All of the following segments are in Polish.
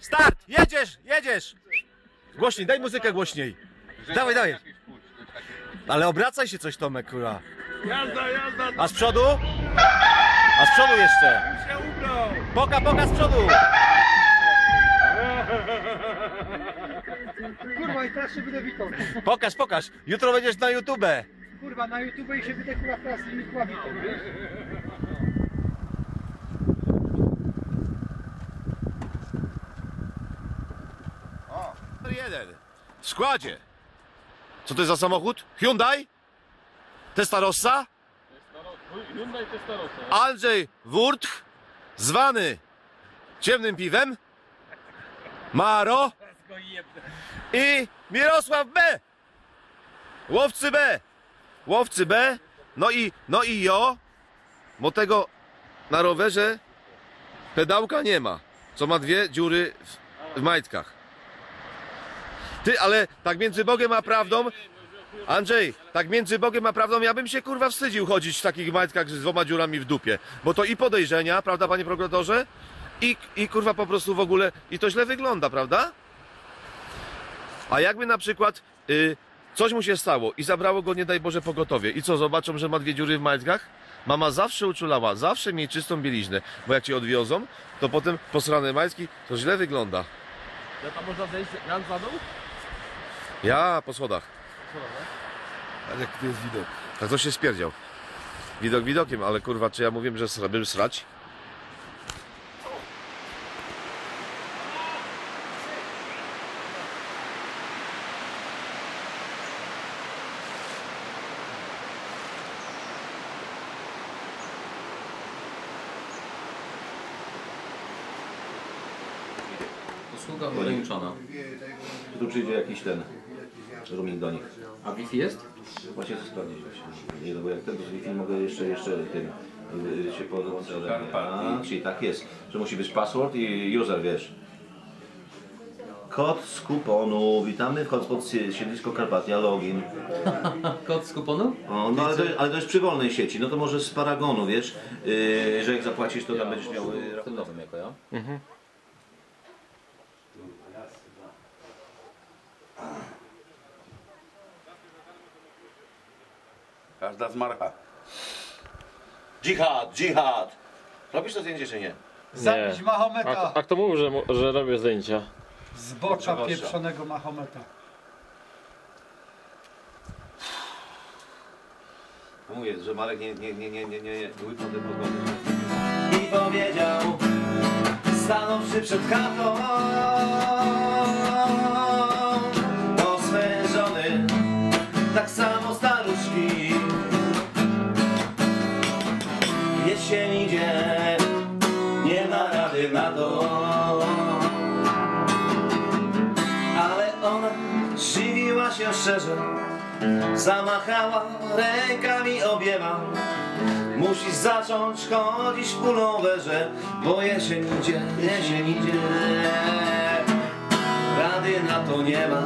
Start! Jedziesz, jedziesz! Głośniej, daj muzykę głośniej. Dawaj, dawaj. Ale obracaj się coś Tomek, kurwa. Jazda, jazda, A z przodu? A z przodu jeszcze. się ubrał! Poka, poka z przodu. Kurwa i teraz się będę witał. Pokaż, pokaż. Jutro będziesz na YouTube. Kurwa na YouTube i się będę kurwa teraz z nimi wiesz? Jeden. W składzie. Co to jest za samochód? Hyundai? Testarossa? Hyundai Testarossa. Andrzej Wurtch, zwany ciemnym piwem, Maro i Mirosław B. Łowcy B. Łowcy B. No i, no i jo, bo tego na rowerze pedałka nie ma, co ma dwie dziury w, w majtkach. Ty, ale tak między Bogiem a prawdą, Andrzej, tak między Bogiem a prawdą, ja bym się kurwa wstydził chodzić w takich majtkach z dwoma dziurami w dupie. Bo to i podejrzenia, prawda, panie prokuratorze? I, I kurwa po prostu w ogóle, i to źle wygląda, prawda? A jakby na przykład y, coś mu się stało i zabrało go, nie daj Boże, pogotowie. I co, zobaczą, że ma dwie dziury w majtkach? Mama zawsze uczulała, zawsze miej czystą bieliznę, bo jak cię odwiozą, to potem posrane majtki, to źle wygląda. Ja tam można zejść za dół? Ja po schodach. Ale jak tu jest widok? Tak to się spierdział. Widok widokiem, ale kurwa, czy ja mówiłem, że sra- bym srać? Usługa ograniczona. Tu przyjdzie jakiś ten roaming do nich. A Wi-Fi jest? Właśnie to sprawdzić właśnie. Nie, no bo jak ten, to Wi-Fi mogę jeszcze, jeszcze tym y, się podłączyć. Czyli tak jest, że musi być password i user, wiesz. Kod z kuponu. Witamy w hotspot si- siedlisko Karpatia, login. Kod z kuponu? O, no ale to, ale to jest przy wolnej sieci, no to może z paragonu, wiesz, yy, że jak zapłacisz, to tam będziesz miał yy, W tym nowym jako ja. Każda zmarła. Dżihad, dżihad! Robisz to zdjęcie czy nie? Zabić A, Mahometa! a kto mówił, że, mu- że robię zdjęcia? Zbocza pieprzonego Mahometa. Mówię, że Marek nie, nie, nie, nie, nie, nie, nie łyknął tej pogody. I powiedział, stanąwszy przed chatą do swej żony, tak samo staruszki. Szczerze, zamachała rękami obiema. Musisz zacząć chodzić w pulloverze, bo jesień idzie, jesień idzie. Rady na to nie ma.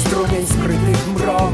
Струмінь скритих мрок.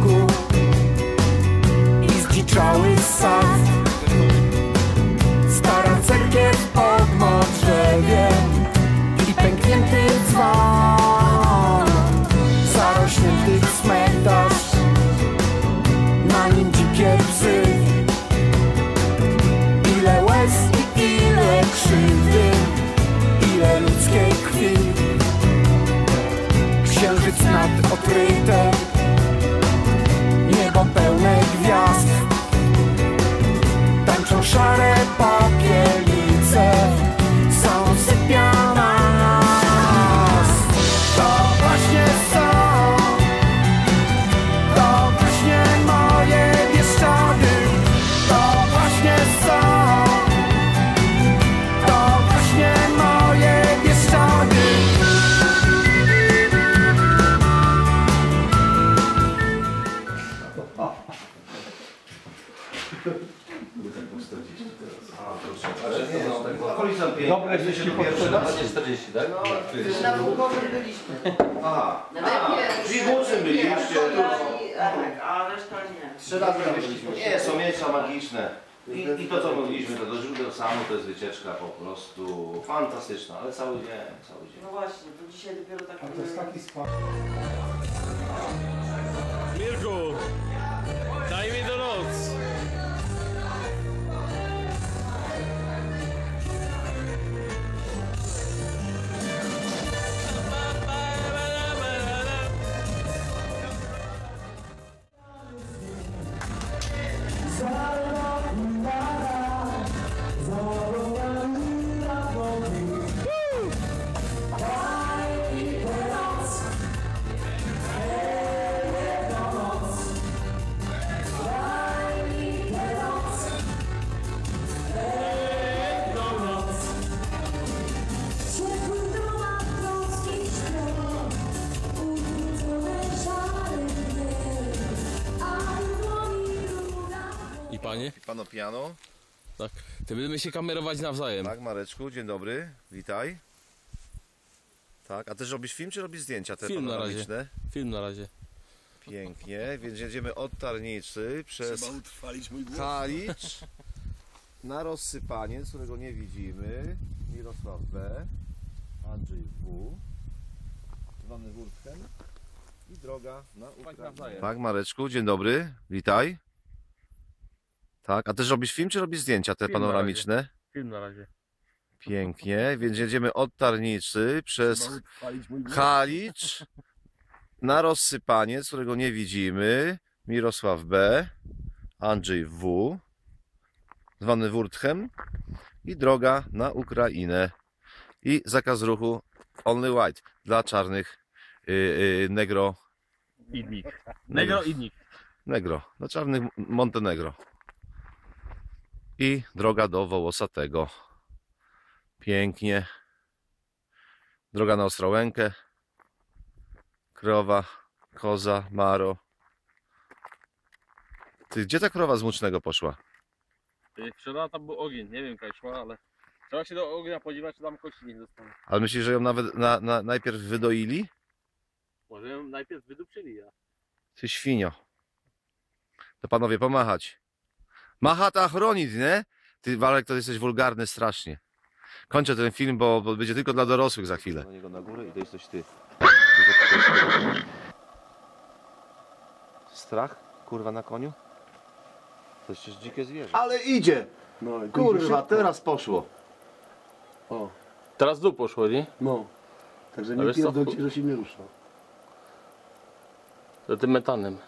Na Bugowym byliśmy. Aha, Najpierw. czyli w Łuczym byliście. Tak, a reszta nie. Trzy razy tam byliśmy. Nie, są miejsca magiczne. I, I to co mówiliśmy, to do źródeł samo to jest wycieczka po prostu fantastyczna, ale cały dzień, cały dzień. No właśnie, to dzisiaj dopiero tak... A to jest taki spa. Panie? Pano piano. Tak. Ty będziemy się kamerować nawzajem. Tak, Mareczku, dzień dobry, witaj. Tak, a też robisz film, czy robisz zdjęcia te Film na razie. panoramiczne? Film na razie. Pięknie, więc jedziemy od Tarnicy przez Halicz na rozsypanie, którego nie widzimy. Mirosław B, Andrzej W, zwany Wurtchen i droga na Ukrainę. nawzajem. Tak, Mareczku, dzień dobry, witaj. Tak, a też robisz film, czy robisz zdjęcia te Film na panoramiczne? Film na razie. Pięknie, więc jedziemy od Tarnicy przez Halicz na rozsypanie, którego nie widzimy. Mirosław B, Andrzej W, zwany Wurtchem i droga na Ukrainę. I zakaz ruchu Only White dla czarnych yy, yy, negro, Idnik. Negro Idnik. negro, dla czarnych Montenegro. I droga do Wołosatego. Pięknie. Droga na Ostrołękę. Krowa, koza, maro. Ty, gdzie ta krowa z Mucznego poszła? Wczoraj tam był ogień, nie wiem jak szła, ale trzeba się do ognia podziwiać, czy tam kości nie zostaną. Ale myślisz, że ją nawet na, na, najpierw wydoili? Może ją najpierw wydupczyli, ja. Ty świnio. To panowie pomachać. Machata chronić, nie? Ty, Walek, to jesteś wulgarny strasznie. Kończę ten film, bo, bo będzie tylko dla dorosłych za chwilę. Do niego na górę i to jesteś ty. Strach? Kurwa na koniu? To jest przecież dzikie zwierzę. Ale idzie! No, i Kurwa, teraz poszło. O, Teraz dół poszło, nie? no. Także A nie wiesz co? pierdolcie, że się nie rusza. Za tym metanem.